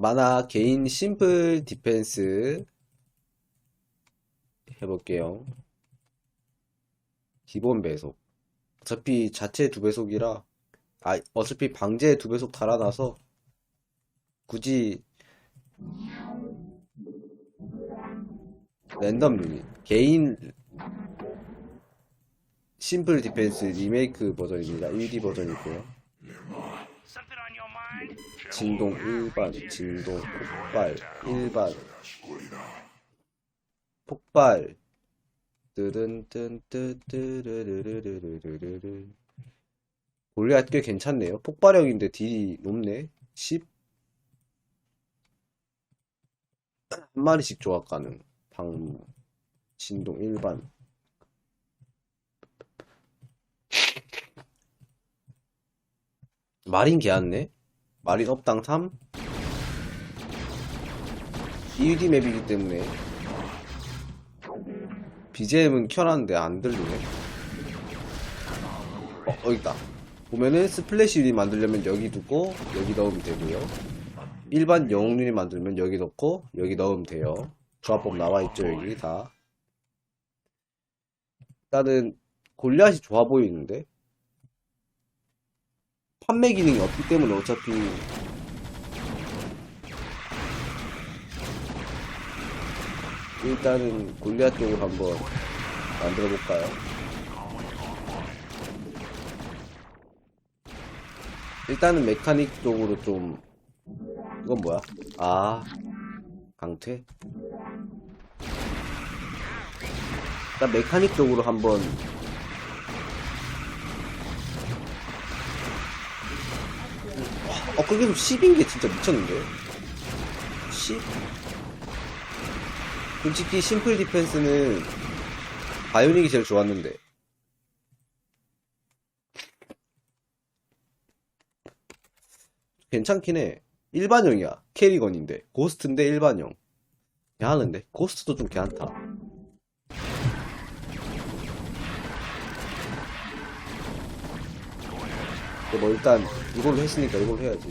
만화 개인 심플 디펜스 해볼게요. 기본 배속. 어차피 자체 두 배속이라, 아, 어차피 방제 두 배속 달아놔서 굳이 랜덤 유닛. 개인 심플 디펜스 리메이크 버전입니다. 1D 버전이고요. 진동 일반, 진동, 폭발, 일반, 폭발, 뜨른뜬뜨뜨르르르르르르르. 골리앗 꽤 괜찮네요. 폭발형인데 딜이 높네. 10? 한 마리씩 조합 가능. 방, 진동 일반. 마린 개안네? 마린 업당 3? EUD 맵이기 때문에 BGM은 켜놨는데 안 들리네. 어, 여기 있다. 보면은 스플래시 유닛 만들려면 여기 두고 여기 넣으면 되고요. 일반 영웅 유닛 만들면 여기 넣고 여기 넣으면 돼요. 조합법 나와있죠 여기 다. 일단은 골리앗이 좋아 보이는데 판매 기능이 없기 때문에 어차피 일단은 골리앗 쪽으로 한번 만들어 볼까요? 일단은 메카닉 쪽으로 좀 이건 뭐야? 아 강퇴? 일단 메카닉 쪽으로 한번 어, 그게 좀 10인 게 진짜 미쳤는데? 10? 솔직히 심플 디펜스는 바이오닉이 제일 좋았는데. 괜찮긴 해. 일반형이야. 캐리건인데. 고스트인데 일반형. 괜찮은데? 고스트도 좀 괜찮다. 뭐 일단 이걸로 했으니까 이걸로 해야지.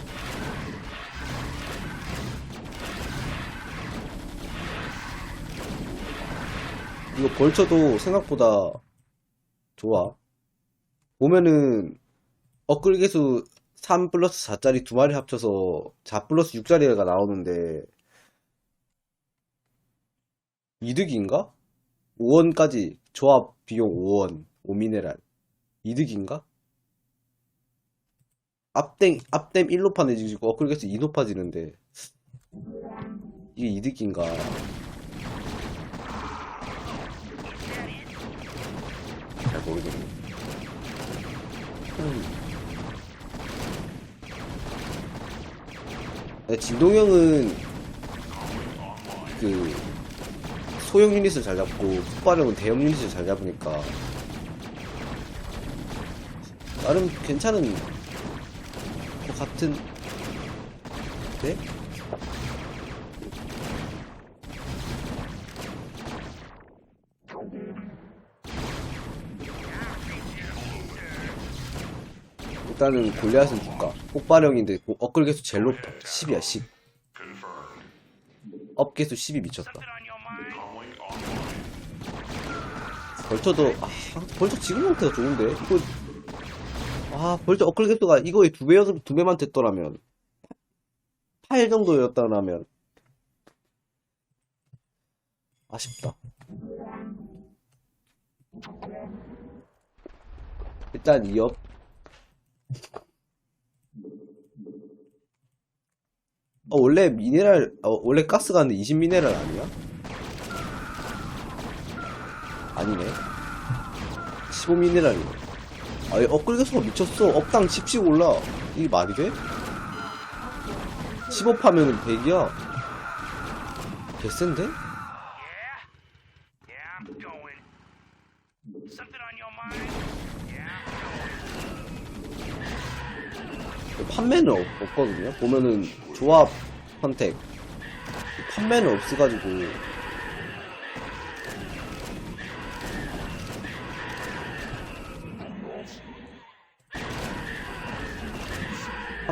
이거 벌쳐도 생각보다 좋아. 보면은 업글 개수 3 플러스 4짜리 두 마리 합쳐서 4 플러스 6짜리가 나오는데 이득인가? 5원까지 조합 비용 5원 5미네랄 이득인가? 앞댐 앞댐 1로 파내지고 업글 개수 2로 파지는데 이게 이득인가? 잘 모르겠네. 네, 진동형은 그 소형 유닛을 잘 잡고 폭발형은 대형 유닛을 잘 잡으니까 나름 괜찮은 것 같은 네? 일단은 골리앗은 줄까? 폭발형인데 고- 업글 개수 제일 높아. 10이야 10 업개수 10이 미쳤다? 벌처도 아 벌처 지금 상태가 좋은데? 이거 아 벌처 업글 개수가 이거의 두 배여 두 배만 됐더라면. 8 정도였다라면. 아쉽다. 일단 2업 어 원래 미네랄 어 원래 가스 가는데 20 미네랄 아니야? 아니네. 15 미네랄이네 업글 개수가 미쳤어. 업당 10씩 올라. 이게 말이 돼? 15 파면은 100이야? 개센데? 판매는 없, 없거든요. 보면은 조합 선택. 판매는 없어가지고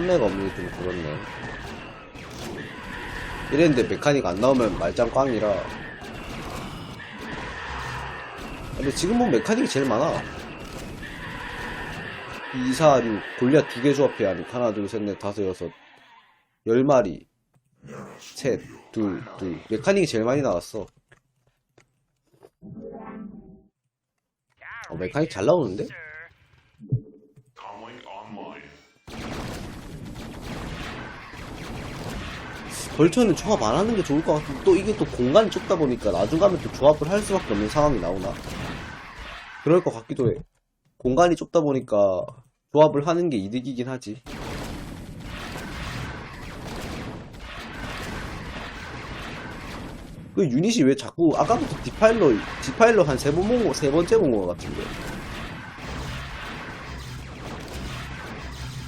판매가 없는 게 좀 그렇네 이랬는데 메카닉 안 나오면 말짱 꽝이라. 근데 지금 보면 메카닉이 제일 많아. 2, 4, 6, 골리앗 두개 조합해야 하니까. 하나, 둘, 셋, 넷, 다섯, 여섯. 열 마리. 셋, 둘, 둘. 메카닉이 제일 많이 나왔어. 어, 메카닉 잘 나오는데? 벌처는 조합 안 하는 게 좋을 것 같은데 또 이게 또 공간이 좁다 보니까 나중 가면 또 조합을 할 수밖에 없는 상황이 나오나. 그럴 것 같기도 해. 공간이 좁다 보니까 조합을 하는 게 이득이긴 하지. 그 유닛이 왜 자꾸 아까부터 디파일러 디파일러 한 세 번 본거 세 번째 본 거 같은데.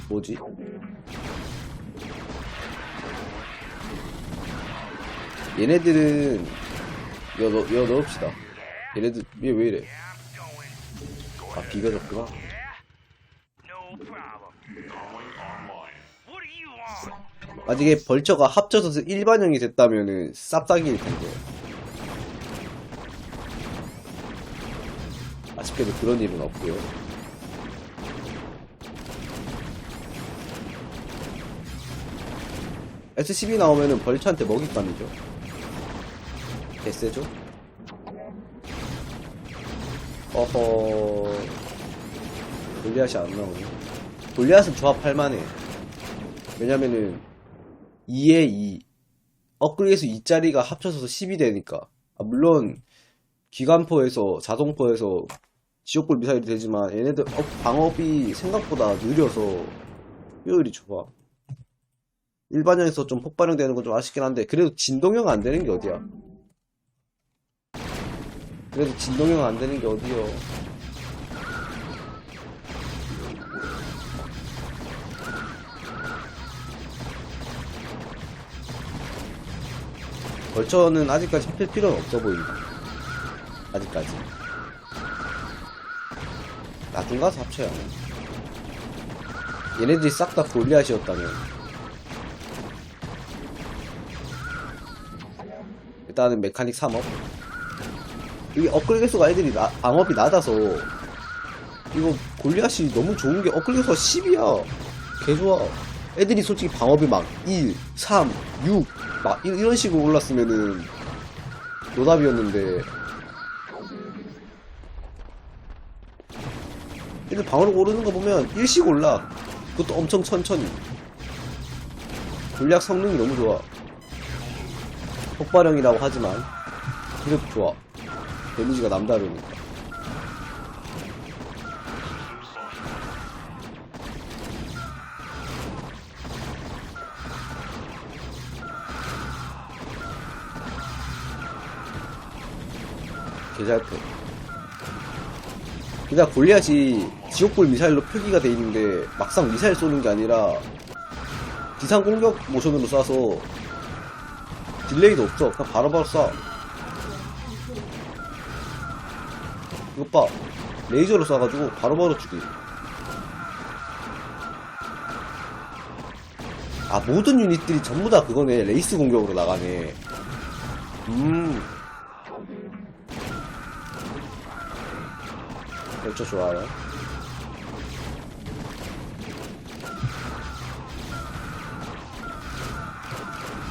뭐지? 얘네들은 이거, 넣, 이거 넣읍시다. 얘네들 얘 왜 이래? 아 you want? 만약에 벌처가 합쳐서 일반형이 됐다면은 쌉싸기일 텐데. 아쉽게도 그런 일은 없고요. SCB 나오면은 벌처한테 먹잇감이죠 개쎄죠? 어허. 골리앗이 안 나오네. 골리앗은 조합할 만해. 왜냐면은 2에 2 업그레이드에서 2짜리가 합쳐서 10이 되니까. 아, 물론 기관포에서 자동포에서 지옥불 미사일이 되지만 얘네들 업- 방업이 생각보다 느려서 효율이 좋아. 일반형에서 좀 폭발형 되는 건 좀 아쉽긴 한데 그래도 진동형 안 되는 게 어디야 그래도 진동형 안 되는 게 어디요 벌처는 아직까지 합칠 필요는 없어 보인다. 아직까지. 나중 가서 합쳐야 해. 얘네들이 싹 다 골리앗이었다면. 일단은 메카닉 3업. 이게 업그레이드 수가 애들이 나- 방업이 낮아서 이거 골리앗이 너무 좋은 게 업그레이드 수가 10이야. 개 좋아. 애들이 솔직히 방업이 막 1, 3, 6, 막 이- 이런 식으로 올랐으면은 노답이었는데 애들 방어력 오르는 거 보면 일씩 올라. 그것도 엄청 천천히. 전략 성능이 너무 좋아. 폭발형이라고 하지만 그래도 좋아. 데미지가 남다르니까. 개잘패. 그냥 골리앗이 지옥불 미사일로 표기가 돼 있는데 막상 미사일 쏘는 게 아니라 지상 공격 모션으로 쏴서 딜레이도 없어. 그냥 바로바로 쏴. 이것 봐. 레이저로 쏴가지고 바로바로 죽이. 아, 모든 유닛들이 전부 다 그거네. 레이스 공격으로 나가네. 음. 그렇죠, 좋아요.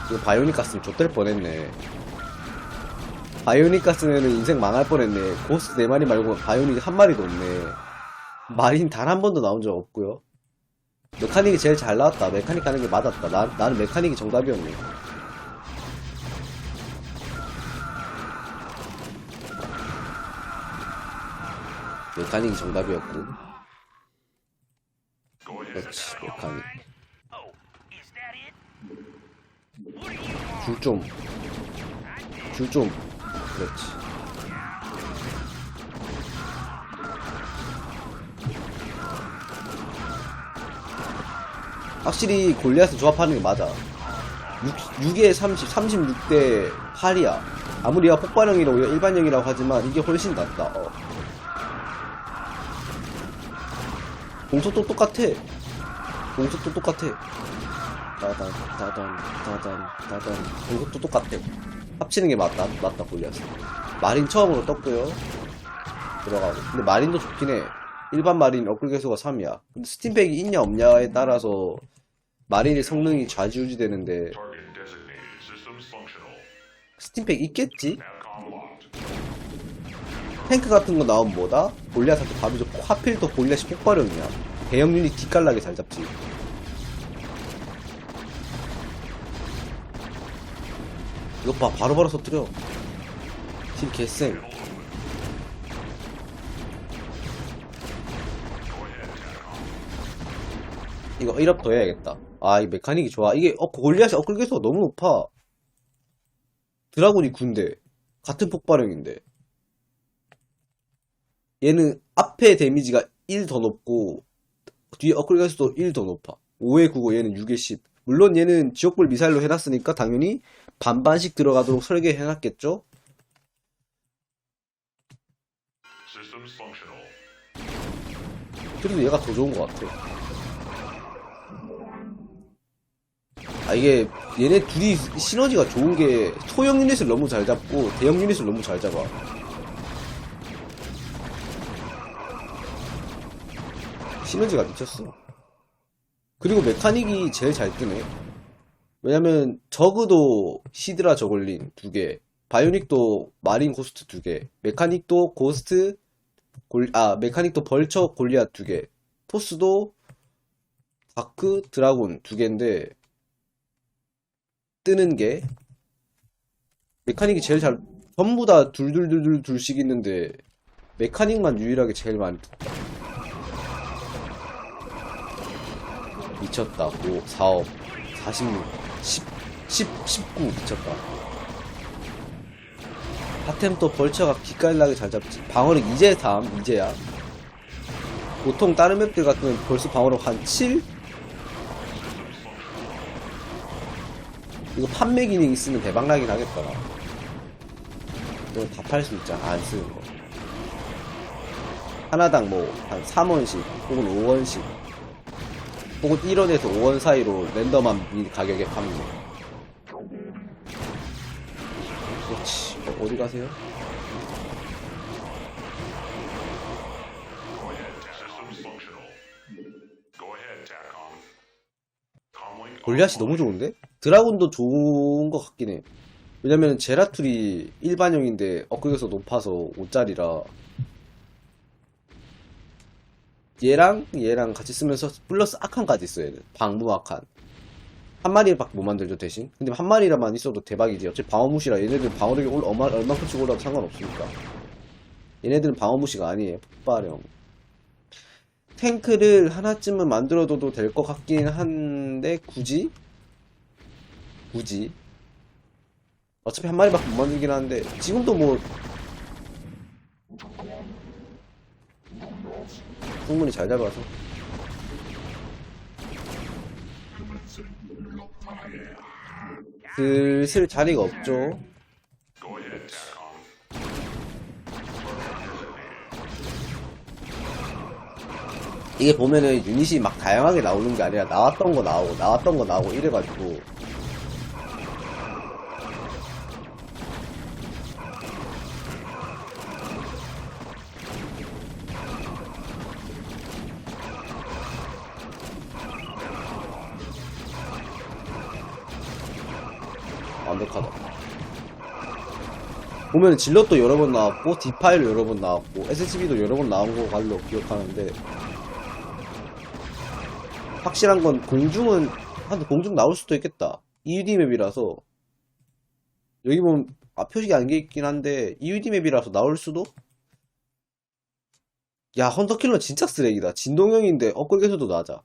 이거 바이오닉 갔으면 좆될 뻔했네. 바이오닉 갔으면 인생 망할 뻔했네. 고스 4마리 말고 바이오닉 한 마리도 없네. 마린 단 한 번도 나온 적 없고요. 메카닉이 제일 잘 나왔다. 메카닉 가는 게 맞았다. 나, 나는 메카닉이 정답이었네. 메카닉이 ahead. 그렇지, 메카닉. 줄 좀. 줄 좀. 그렇지. 확실히 골리앗을 조합하는 게 맞아. 6, 6에 30, 36대 8이야. 아무리 얘가 폭발형이라고 일반형이라고 하지만 이게 훨씬 낫다. 어. 공속도 똑같아. 공속도 똑같아. 따단 따단 따단 따단 이것도 똑같아 합치는 게 맞다 맞다 골리앗 마린 처음으로 떴고요 들어가고 근데 마린도 좋긴 해 일반 마린 업글 개수가 3이야 근데 스팀팩이 있냐 없냐에 따라서 마린의 성능이. Systems functional. 스팀팩 있겠지? 탱크 같은 거 나오면 뭐다? 골리앗한테 바로 줬고 하필 또 골리앗이 폭발형이야 대형 유닛 기깔나게 잘 잡지 이거 봐 바로바로 터뜨려. 팀 개쌩 이거 1업 더 해야겠다. 아 이 메카닉이 좋아. 이게 어 골리앗이 업글 개수가 너무 높아. 드라군이 군대. 같은 폭발형인데. 얘는 앞에 데미지가 1 더 높고 뒤에 업글 개수도 1 더 높아. 5에 9고 얘는 6에 10 물론 얘는 지옥불 미사일로 해놨으니까 당연히 반반씩 들어가도록 설계해놨겠죠. 그래도 얘가 더 좋은 것 같아. 아 이게 얘네 둘이 시너지가 좋은 게 소형 유닛을 너무 잘 잡고 대형 유닛을 너무 잘 잡아. 시너지가 미쳤어. 그리고 메카닉이 제일 잘 뜨네 왜냐면 저그도 시드라 저글링 두개 바이오닉도 마린 고스트 두 개 메카닉도 고스트 골, 아, 메카닉도 벌처 골리앗 두 개. 토스도 다크 드라곤 두 개인데, 뜨는 게, 메카닉이 제일 잘, 전부 다 둘둘둘둘 둘씩 있는데, 메카닉만 유일하게 제일 많이 떴다. 미쳤다. 5, 4억, 46, 10, 10, 19 미쳤다. 하템도 벌처가 기깔나게 잘 잡지. 방어력 이제 다음, 이제야. 보통 다른 맵들 같으면 벌써 방어력 한 7? 이거 판매 기능 있으면 대박 나긴 하겠더라. 이거 다팔 수 있잖아, 안 쓰는 거. 하나당 뭐, 한 3원씩, 혹은 5원씩, 혹은 1원에서 5원 사이로 랜덤한 가격에 판매. 그렇지. 어, 어디 가세요? 골리앗이. 너무 좋은데? 드라군도 좋은 것 같긴 해. 왜냐면 제라툴이 일반형인데 업그레이드가 높아서 5짜리라 얘랑 얘랑 같이 쓰면서 플러스 아칸까지 있어야 돼. 방무 아칸. 한 마리밖에 못 만들죠 대신. 근데 한 마리라만 있어도 대박이지. 어차피 방어무시라 얘네들 방어력이 올 얼마 얼마큼씩 올라도 상관없으니까. 얘네들은 방어무시가 아니에요. 폭발형. 탱크를 하나쯤은 만들어둬도 될 것 같긴 한데 굳이 굳이 어차피 한 마리밖에 못 만들긴 하는데 지금도 뭐 충분히 잘 잡아서 슬슬 자리가 없죠. 이게 보면은 유닛이 막 다양하게 나오는 게 아니라 나왔던 거 나오고 나왔던 거 나오고 이래가지고 보면 질럿도 여러 번 나왔고 디파일도 여러 번 나왔고 SSB도 여러 번 나온 거 걸로 기억하는데 확실한 건 공중은 한 공중 나올 수도 있겠다. EUD 맵이라서 여기 보면 아, 표식이 안돼 있긴 한데 EUD 맵이라서 나올 수도? 야 헌터킬러 진짜 쓰레기다. 진동형인데 업글 개수도 낮아.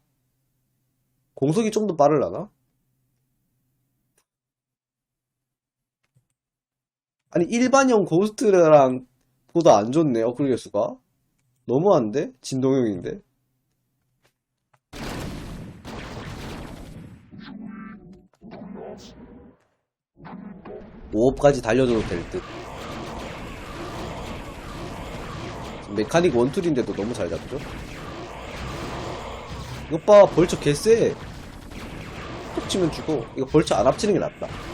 공속이 좀 더 빠르려나? 아니 일반형 고스트랑 보다 안 좋네 업글 개수가 너무한데? 진동형인데? 5업까지 달려줘도 될 듯. 지금 메카닉 원툴인데도 너무 잘 잡죠? 이것 봐, 벌써 개쎄. 합치면 주고 이거 벌처 안 합치는 게 낫다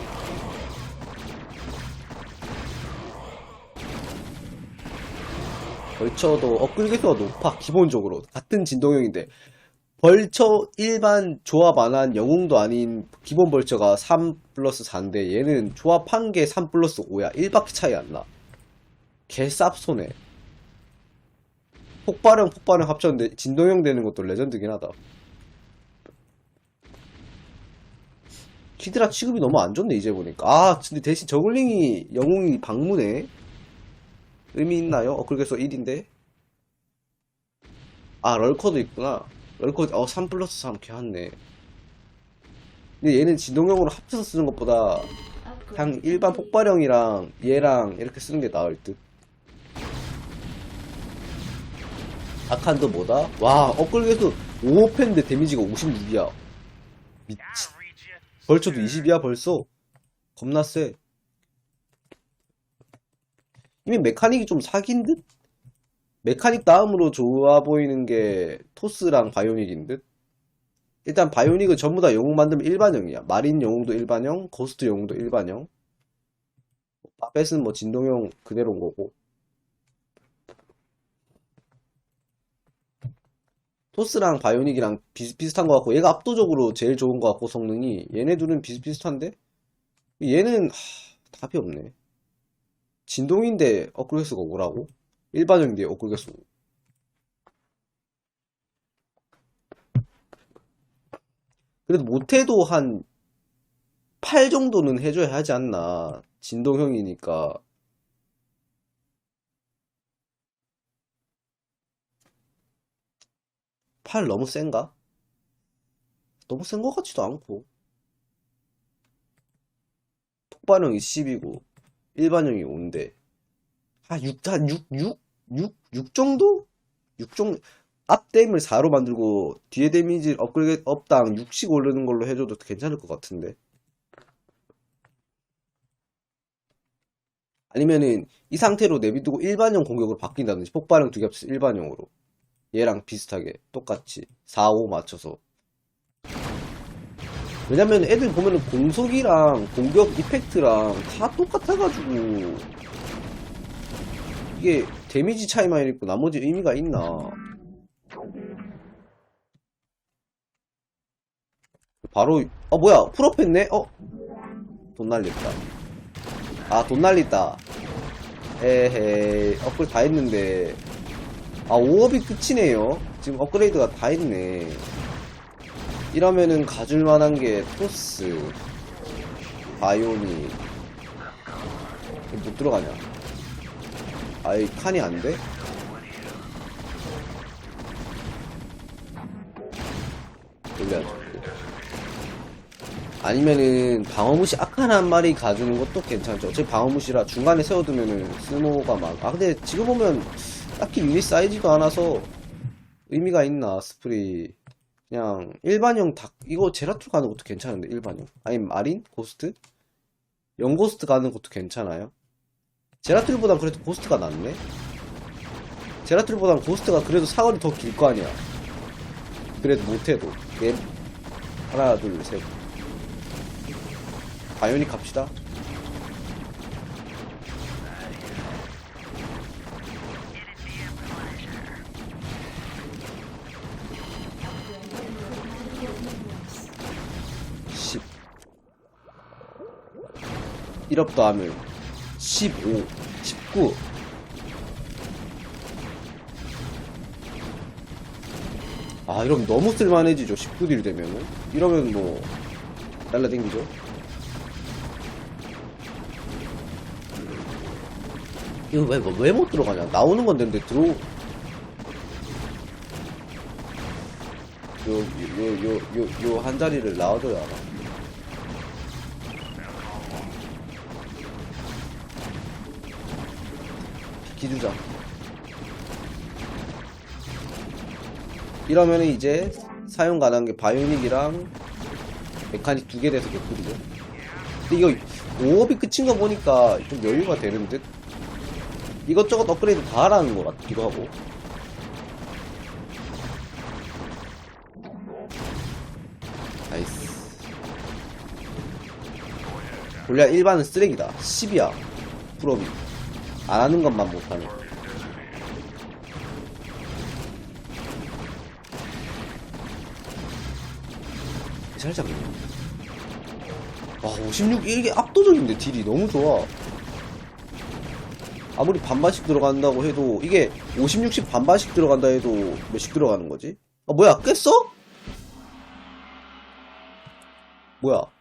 벌처도 개수가 높아 기본적으로. 같은 진동형인데 벌처 일반 조합 안 한 영웅도 아닌 기본 벌처가 3 플러스 4인데 얘는 조합한 게 3 플러스 5야. 1바퀴 차이 안나. 개 쌉소네 폭발형 폭발형 합쳤는데 진동형 되는 것도 레전드긴 하다. 히드라 취급이 너무 안 좋네 이제 보니까. 아 근데 대신 저글링이 영웅이 방문해 의미 있나요? 어 그래서 1인데. 아 럴커도 있구나. 럴커 어3 플러스 3 개왔네. 근데 얘는 진동형으로 합쳐서 쓰는 것보다 그냥 일반 폭발형이랑 얘랑 이렇게 쓰는 게 나을 듯. 아칸도 뭐다? 와 업글에서 5호펜인데 데미지가 56이야. 미친. 벌초도 20이야 벌써? 겁나 세 이미 메카닉이 좀 사긴 듯? 메카닉 다음으로 좋아 보이는 게 토스랑 바이오닉인 듯? 일단 바이오닉은 전부 다 영웅 만들면 일반형이야. 마린 영웅도 일반형 고스트 영웅도 일반형. 바벳은 뭐 진동형 그대로인 거고. 토스랑 바이오닉이랑 비슷비슷한 것 같고 얘가 압도적으로 제일 좋은 것 같고 성능이 얘네 둘은 비슷비슷한데? 얘는 하, 답이 없네 진동인데 업그레이스가 오라고? 일반형인데 업그레이스 그래도 못해도 한 8 정도는 해줘야 하지 않나. 진동형이니까. 팔 너무 센가? 너무 센 것 같지도 않고. 폭발형이 10이고 일반형이 5인데 한 6, 한 6, 6? 6? 6 정도? 6 정도 앞 데임을 4로 만들고 뒤에 데미지 업그레이드 업당 6씩 오르는 걸로 해줘도 괜찮을 것 같은데 아니면은 이 상태로 내비두고 일반형 공격으로 바뀐다든지 폭발형 두 개 합쳐서 일반형으로 얘랑 비슷하게 똑같이 4, 5 맞춰서 왜냐면 애들 보면은 공속이랑 공격 이펙트랑 다 똑같아가지고 이게 데미지 차이만 있고 나머지 의미가 있나? 바로 어 뭐야? 풀업했네? 어? 돈 날렸다. 아 돈 날렸다. 에헤이 업글 다 했는데. 아 5업이 끝이네요. 지금 업그레이드가 다 했네 이러면은 가줄 만한 게 토스 바이오닉 못 들어가냐? 아이 칸이 안 돼? 올려야죠 아니면은 방어무시 아칸 한 마리 가주는 것도 괜찮죠. 어차피 방어무시라 중간에 세워두면은 쓸모가 많아 아 근데 지금 보면 딱히 유닛 사이즈도 않아서 의미가 있나 스프리 그냥 일반형 닭 이거 제라툴 가는 것도 괜찮은데 일반형. 아니면 마린? 고스트? 영고스트 가는 것도 괜찮아요? 제라툴보단 그래도 고스트가 낫네? 제라툴보단 고스트가 그래도 사거리 더 길 거 아니야. 그래도 못해도. 네 하나 둘셋. 바이오닉 갑시다 1업 더하면 15 19 아 이러면 너무 쓸만해지죠 19딜 되면은. 이러면 뭐 날라댕기죠. 이거 왜 왜 못 들어가냐? 나오는 건 되는데 들어. 요 요 요 요요한 자리를 나와줘야 알아 기주자 이러면은 이제 사용 가능한 게 바이오닉이랑 메카닉 두 개 돼서 개꿀이죠. 근데 이거 5업이 끝인 거 보니까 좀 여유가 되는 듯? 이것저것 업그레이드 다 하라는 것 같기도 하고. 나이스. 골리앗 일반은 쓰레기다. 10이야. 풀업이 안 하는 것만 못하네 살짝 그냥 와, 56, 이게 압도적인데, 딜이 너무 좋아. 아무리 반반씩 들어간다고 해도, 이게 50, 60 반반씩 들어간다 해도 몇씩 들어가는 거지? 아, 뭐야, 깼어? 뭐야, 끝.